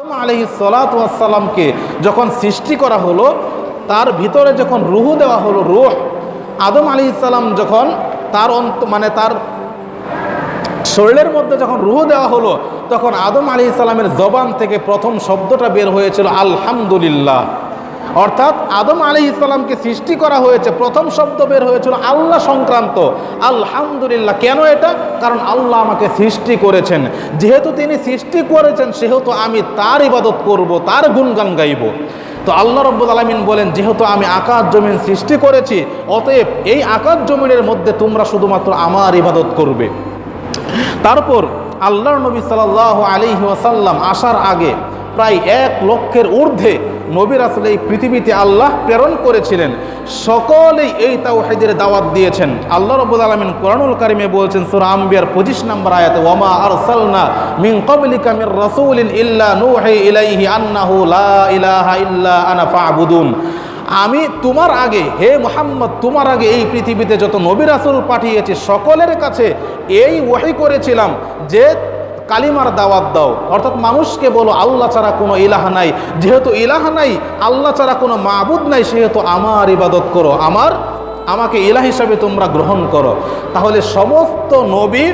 আলহি সালাতামকে যখন সৃষ্টি করা হলো, তার ভিতরে যখন রুহু দেওয়া হলো, রুহ, আদম আলি যখন তার অন্ত মানে তার শরীরের মধ্যে যখন রুহু দেওয়া হলো, তখন আদম আলি ইসাল্লামের জবান থেকে প্রথম শব্দটা বের হয়েছিল আলহামদুলিল্লাহ। অর্থাৎ আদম আলী ইসলামকে সৃষ্টি করা হয়েছে, প্রথম শব্দ বের হয়েছিল আল্লাহ সংক্রান্ত। আলহামদুলিল্লাহ, কেন এটা? কারণ আল্লাহ আমাকে সৃষ্টি করেছেন। যেহেতু তিনি সৃষ্টি করেছেন, সেহেতু আমি তার ইবাদত করব, তার গুণগান গাইব। তো আল্লাহ রব্বুল আলমিন বলেন, যেহেতু আমি আকাশ জমিন সৃষ্টি করেছি, অতএব এই আকাশ জমিনের মধ্যে তোমরা শুধুমাত্র আমার ইবাদত করবে। তারপর আল্লাহ নবী সাল্লাহ আলী ওয়াসাল্লাম আসার আগে প্রায় এক লক্ষের ঊর্ধ্বে নবীর আসলে এই পৃথিবীতে আল্লাহ প্রেরণ করেছিলেন। সকলেই এই তাওহিদের দাওয়াত দিয়েছেন। আল্লাহ রব্বুল আলমিন কোরআনুল কারিমে বলছেন, সুরা আম্বিয়ার পঁচিশ নম্বর আয়াতে ওমা আর সালনা মিন ক্বাবলিকা মির রাসূলিন ইল্লা নূহি ইলাইহি আন্নাহু লা ইলাহা ইল্লা আনা ফা'বুদুন। আমি তোমার আগে, হে মোহাম্মদ, তোমার আগে এই পৃথিবীতে যত নবী রাসুল পাঠিয়েছি, সকলের কাছে এই ওয়াহি করেছিলাম যে কালিমার দাওয়াত দাও। অর্থাৎ মানুষকে বলো, আল্লাহ ছাড়া কোনো ইলাহা নাই। যেহেতু ইলাহা নাই, আল্লাহ ছাড়া কোনো মাবুদ নাই, সেহেতু আমার ইবাদত করো। আমার, আমাকে ইলাহ হিসাবে তোমরা গ্রহণ করো। তাহলে সমস্ত নবী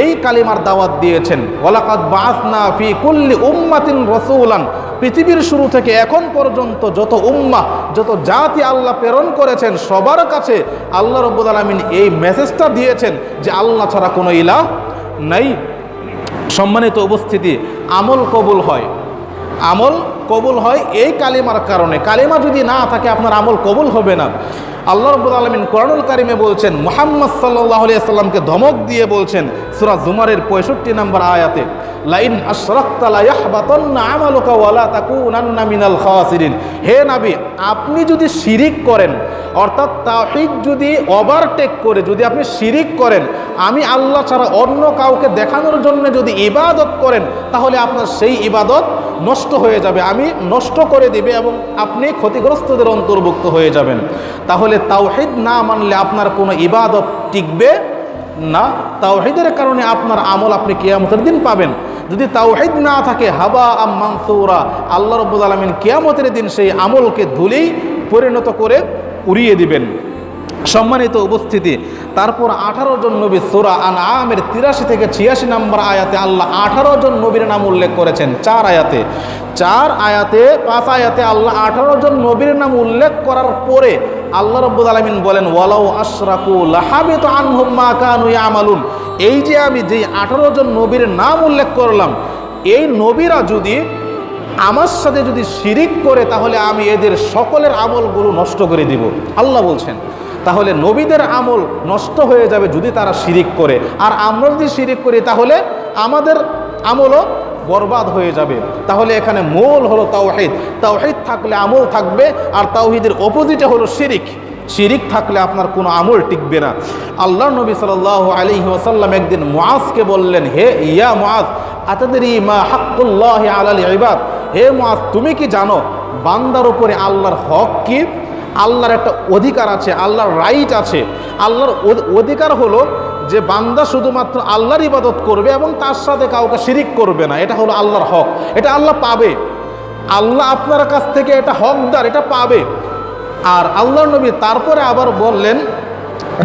এই কালিমার দাওয়াত দিয়েছেন। ওলাকাত বাসনা ফি কুল্লি উম্মাতিন রসুলান। পৃথিবীর শুরু থেকে এখন পর্যন্ত যত উম্মা যত জাতি আল্লাহ প্রেরণ করেছেন, সবার কাছে আল্লাহ রব্বুল আলমিন এই মেসেজটা দিয়েছেন যে, আল্লাহ ছাড়া কোনো ইলাহ নাই। সম্মানিত উপস্থিতি, আমল কবুল হয়। আমল কবুল হয় এই কালিমার কারণে। কালিমা যদি না থাকে, আপনার আমল কবুল হবে না। আল্লাহ রব্বুল আলমিন করণুল কারিমে বলছেন, মোহাম্মদ সাল্লাহ আলিয়াল্লামকে ধমক দিয়ে বলছেন, সুরা জুমারের পঁয়ষট্টি নম্বর আয়াতে, লাইন হে নাবি, আপনি যদি শিরিক করেন অর্থাৎ তাহিদ যদি ওভারটেক করে, যদি আপনি শিরিক করেন, আমি আল্লাহ ছাড়া অন্য কাউকে দেখানোর জন্য যদি ইবাদত করেন, তাহলে আপনার সেই ইবাদত নষ্ট হয়ে যাবে। আমি নষ্ট করে দেবে এবং আপনি ক্ষতিগ্রস্তদের অন্তর্ভুক্ত হয়ে যাবেন। তাহলে তাওহিদ না মানলে আপনার কোনো ইবাদত টিকবে না। তাওহিদের কারণে আপনার আমল আপনি কেয়ামতের দিন পাবেন। যদি তাওহিদ না থাকে, হাবা আম আল্লাহ রব্বুল আলমিন কেয়ামতের দিন সেই আমলকে ধুলেই পরিণত করে উড়িয়ে দিবেন। সম্মানিত উপস্থিতি, তারপর আঠারো জন নবী সোরা আন আমের তিরাশি থেকে ছিয়াশি নম্বর আয়াতে আল্লাহ আঠারো জন নবীর নাম উল্লেখ করেছেন। চার আয়াতে চার আয়াতে, পাঁচ আয়াতে আল্লাহ আঠারো জন নবীর নাম উল্লেখ করার পরে আল্লাহ রব্বুল আলমিন বলেন, ওয়ালাউ আশরাকু লাহাবিত আনহুম মা কানু ইয়ামালুন। এই যে আমি যেই আঠারো জন নবীর নাম উল্লেখ করলাম, এই নবীরা যদি আমার সাথে যদি শিরিক করে, তাহলে আমি এদের সকলের আমলগুলো নষ্ট করে দিব। আল্লাহ বলছেন, তাহলে নবীদের আমল নষ্ট হয়ে যাবে যদি তারা শিরিক করে। আর আমরা যদি শিরিক করি, তাহলে আমাদের আমলও বরবাদ হয়ে যাবে। তাহলে এখানে মূল হলো তাওহিদ। তাওহিদ থাকলে আমল থাকবে, আর তাওহিদের অপোজিটে হলো শিরিক। শিরিক থাকলে আপনার কোনো আমল টিকবে না। আল্লাহ নবী সাল আলী ওসাল্লাম একদিন মোয়াজকে বললেন, হে ইয়া মোয়াজ আতাদের মা হাক্কুল্লাহ আলাল ইবাদ? হে মোয়াজ তুমি কি জানো বান্দার উপরে আল্লাহর হক কি? আল্লাহর একটা অধিকার আছে, আল্লাহর রাইট আছে। আল্লাহর অধিকার হলো যে বান্দা শুধুমাত্র আল্লাহর ইবাদত করবে এবং তার সাথে কাউকে শিরিক করবে না। এটা হলো আল্লাহর হক। এটা আল্লাহ পাবে। আল্লাহ আপনার কাছ থেকে এটা হকদার, এটা পাবে। আর আল্লাহ নবী তারপরে আবার বললেন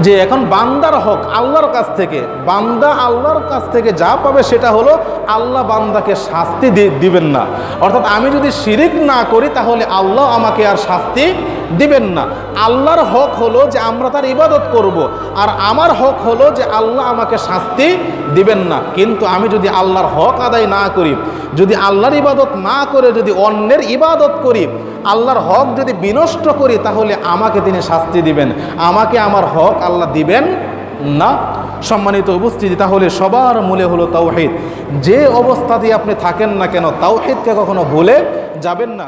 যে এখন বান্দার হক, আল্লাহর কাছ থেকে, বান্দা আল্লাহর কাছ থেকে যা পাবে সেটা হলো আল্লাহ বান্দাকে শাস্তি দিবেন না। অর্থাৎ আমি যদি শিরিক না করি তাহলে আল্লাহ আমাকে আর শাস্তি দিবেন না। আল্লাহর হক হলো যে আমরা তার ইবাদত করব। আর আমার হক হলো যে আল্লাহ আমাকে শাস্তি দিবেন না। কিন্তু আমি যদি আল্লাহর হক আদায় না করি, যদি আল্লাহর ইবাদত না করে যদি অন্যের ইবাদত করি, আল্লাহর হক যদি বিনষ্ট করি তাহলে আমাকে তিনি শাস্তি দিবেন। আমাকে আমার হক আল্লাহ দিবেন না। সম্মানিত উপস্থিতি, তাহলে সবার মূলে হলো তাওহিদ। যে অবস্থাতেই আপনি থাকেন না কেন, তাওহিদকে কখনো ভুলে যাবেন না।